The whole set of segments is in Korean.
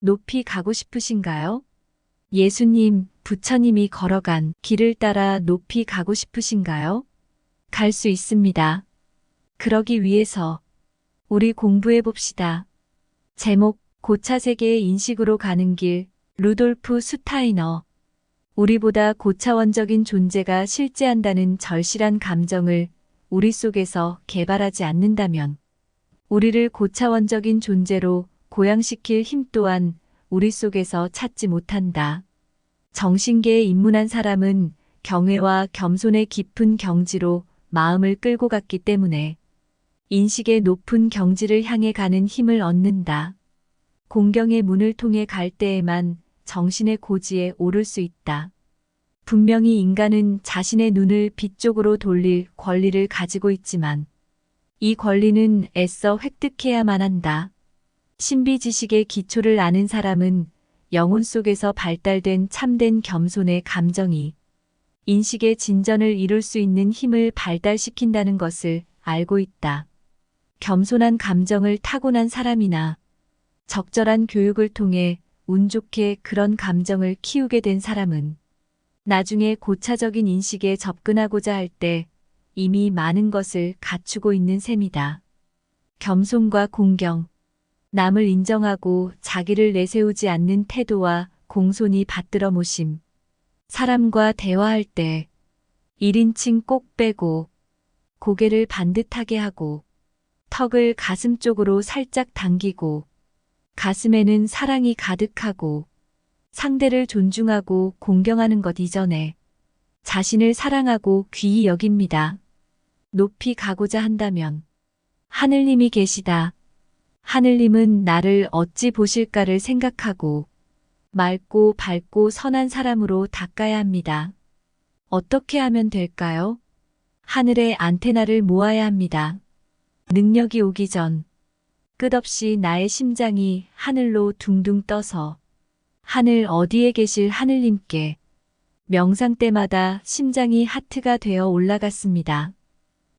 높이 가고 싶으신가요? 예수님, 부처님이 걸어간 길을 따라 높이 가고 싶으신가요? 갈 수 있습니다. 그러기 위해서 우리 공부해 봅시다. 제목, 고차 세계의 인식으로 가는 길, 루돌프 스타이너. 우리보다 고차원적인 존재가 실제한다는 절실한 감정을 우리 속에서 개발하지 않는다면, 우리를 고차원적인 존재로 고양시킬 힘 또한 우리 속에서 찾지 못한다. 정신계에 입문한 사람은 경외와 겸손의 깊은 경지로 마음을 끌고 갔기 때문에 인식의 높은 경지를 향해 가는 힘을 얻는다. 공경의 문을 통해 갈 때에만 정신의 고지에 오를 수 있다. 분명히 인간은 자신의 눈을 빛 쪽으로 돌릴 권리를 가지고 있지만 이 권리는 애써 획득해야만 한다. 신비 지식의 기초를 아는 사람은 영혼 속에서 발달된 참된 겸손의 감정이 인식의 진전을 이룰 수 있는 힘을 발달시킨다는 것을 알고 있다. 겸손한 감정을 타고난 사람이나 적절한 교육을 통해 운 좋게 그런 감정을 키우게 된 사람은 나중에 고차적인 인식에 접근하고자 할 때 이미 많은 것을 갖추고 있는 셈이다. 겸손과 공경, 남을 인정하고 자기를 내세우지 않는 태도와 공손히 받들어 모심. 사람과 대화할 때 1인칭 꼭 빼고 고개를 반듯하게 하고 턱을 가슴 쪽으로 살짝 당기고 가슴에는 사랑이 가득하고 상대를 존중하고 공경하는 것 이전에 자신을 사랑하고 귀히 여깁니다. 높이 가고자 한다면 하늘님이 계시다. 하늘님은 나를 어찌 보실까를 생각하고 맑고 밝고 선한 사람으로 닦아야 합니다. 어떻게 하면 될까요? 하늘의 안테나를 모아야 합니다. 능력이 오기 전 끝없이 나의 심장이 하늘로 둥둥 떠서 하늘 어디에 계실 하늘님께 명상 때마다 심장이 하트가 되어 올라갔습니다.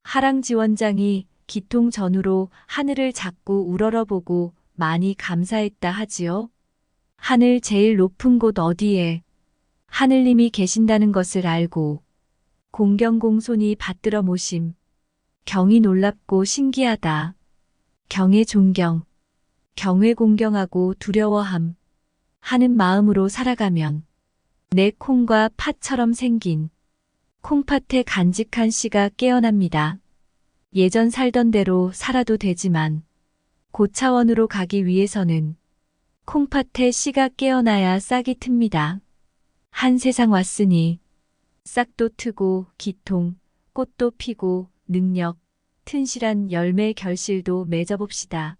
하랑 지원장이 기통 전후로 하늘을 자꾸 우러러보고 많이 감사했다 하지요. 하늘 제일 높은 곳 어디에 하늘님이 계신다는 것을 알고 공경공손히 받들어 모심. 경이 놀랍고 신기하다. 경의 존경. 경외 공경하고 두려워함. 하는 마음으로 살아가면 내 콩과 팥처럼 생긴 콩팥의 간직한 씨가 깨어납니다. 예전 살던 대로 살아도 되지만 고차원으로 가기 위해서는 콩팥에 씨가 깨어나야 싹이 틉니다. 한 세상 왔으니 싹도 트고 기통, 꽃도 피고 능력, 튼실한 열매 결실도 맺어봅시다.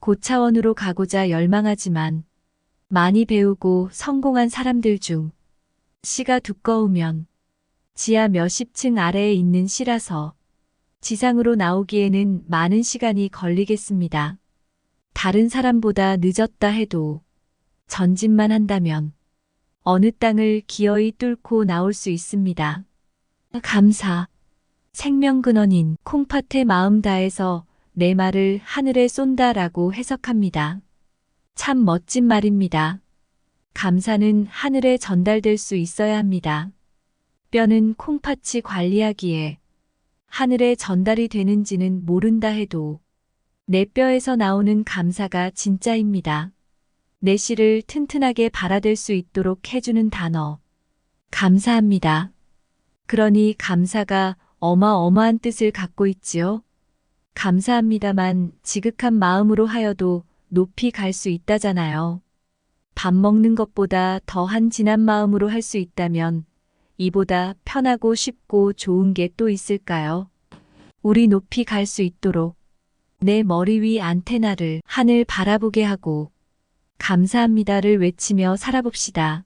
고차원으로 가고자 열망하지만 많이 배우고 성공한 사람들 중 씨가 두꺼우면 지하 몇십 층 아래에 있는 씨라서 지상으로 나오기에는 많은 시간이 걸리겠습니다. 다른 사람보다 늦었다 해도 전진만 한다면 어느 땅을 기어이 뚫고 나올 수 있습니다. 감사. 생명근원인 콩팥의 마음 다해서 내 말을 하늘에 쏜다라고 해석합니다. 참 멋진 말입니다. 감사는 하늘에 전달될 수 있어야 합니다. 뼈는 콩팥이 관리하기에 하늘에 전달이 되는지는 모른다 해도 내 뼈에서 나오는 감사가 진짜입니다. 내 씨를 튼튼하게 발아될 수 있도록 해주는 단어. 감사합니다. 그러니 감사가 어마어마한 뜻을 갖고 있지요. 감사합니다만 지극한 마음으로 하여도 높이 갈 수 있다잖아요. 밥 먹는 것보다 더한 진한 마음으로 할 수 있다면 이보다 편하고 쉽고 좋은 게 또 있을까요? 우리 높이 갈 수 있도록 내 머리 위 안테나를 하늘 바라보게 하고 감사합니다를 외치며 살아봅시다.